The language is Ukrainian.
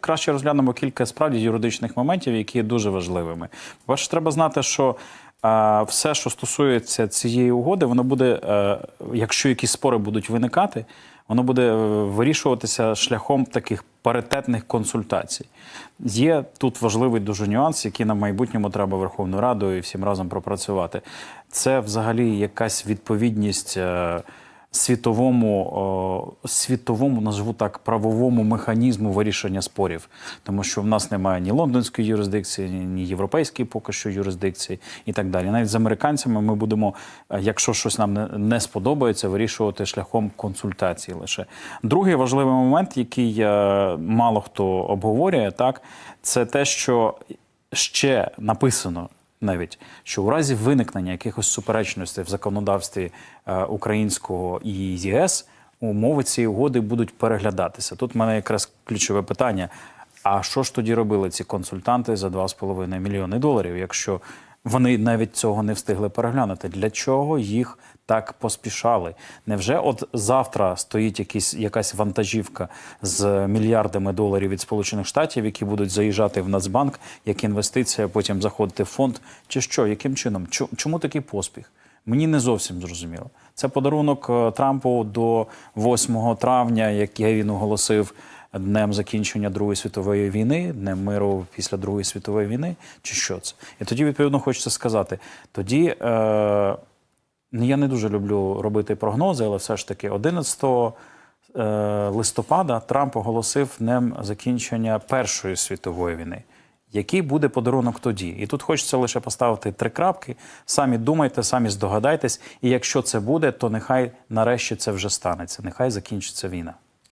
Краще розглянемо кілька справді юридичних моментів, які є дуже важливими. Перше, треба знати, що е, все, що стосується цієї угоди, воно буде, е, якщо якісь спори будуть виникати, воно буде е, вирішуватися шляхом таких паритетних консультацій. Є тут важливий дуже нюанс, який на майбутньому треба Верховною Радою і всім разом пропрацювати. Це взагалі якась відповідність. е, світовому, світовому, назву так, правовому механізму вирішення спорів, тому що в нас немає ні лондонської юрисдикції, ні- європейської поки що юрисдикції і так далі. Навіть з американцями ми будемо, е, якщо щось нам не, не сподобається, вирішувати шляхом консультації лише. Другий важливий момент, який е, мало хто обговорює, так це те, що ще написано навіть, що у разі виникнення якихось суперечностей в законодавстві е, українського і ЄС умови цієї угоди будуть переглядатися. Тут в мене якраз ключове питання: а що ж тоді робили ці консультанти за 2,5 мільйони доларів, якщо вони навіть цього не встигли переглянути? Для чого їх так поспішали? Невже от завтра стоїть якісь, якась вантажівка з мільярдами доларів від Сполучених Штатів, які будуть заїжджати в Нацбанк як інвестиція, потім заходити в фонд? Чи що? Яким чином? Чо- Чому такий поспіх? Мені не зовсім зрозуміло. Це подарунок е, Трампу до 8 травня, як він оголосив днем закінчення Другої світової війни, днем миру після Другої світової війни, чи що це? І тоді відповідно хочеться сказати: тоді е, я не дуже люблю робити прогнози, але все ж таки 11 е, листопада Трамп оголосив днем закінчення Першої світової війни. Який буде подарунок тоді? І тут хочеться лише поставити три крапки. Самі думайте, самі здогадайтесь. І якщо це буде, то нехай нарешті це вже станеться. Нехай закінчиться війна.